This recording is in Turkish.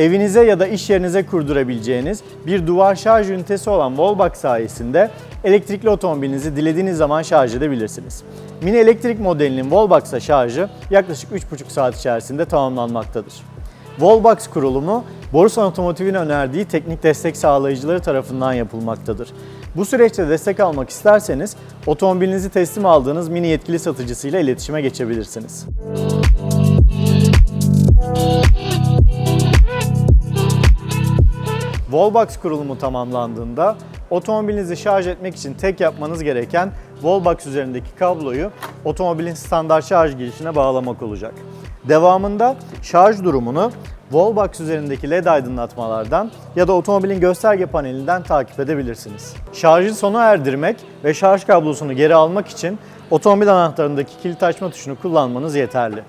Evinize ya da iş yerinize kurdurabileceğiniz bir duvar şarj ünitesi olan Wallbox sayesinde elektrikli otomobilinizi dilediğiniz zaman şarj edebilirsiniz. Mini elektrik modelinin Wallbox'a şarjı yaklaşık 3,5 saat içerisinde tamamlanmaktadır. Wallbox kurulumu Borusan Otomotiv'in önerdiği teknik destek sağlayıcıları tarafından yapılmaktadır. Bu süreçte destek almak isterseniz otomobilinizi teslim aldığınız mini yetkili satıcısıyla iletişime geçebilirsiniz. Wallbox kurulumu tamamlandığında otomobilinizi şarj etmek için tek yapmanız gereken Wallbox üzerindeki kabloyu otomobilin standart şarj girişine bağlamak olacak. Devamında şarj durumunu Wallbox üzerindeki LED aydınlatmalardan ya da otomobilin gösterge panelinden takip edebilirsiniz. Şarjı sona erdirmek ve şarj kablosunu geri almak için otomobil anahtarındaki kilit açma tuşunu kullanmanız yeterli.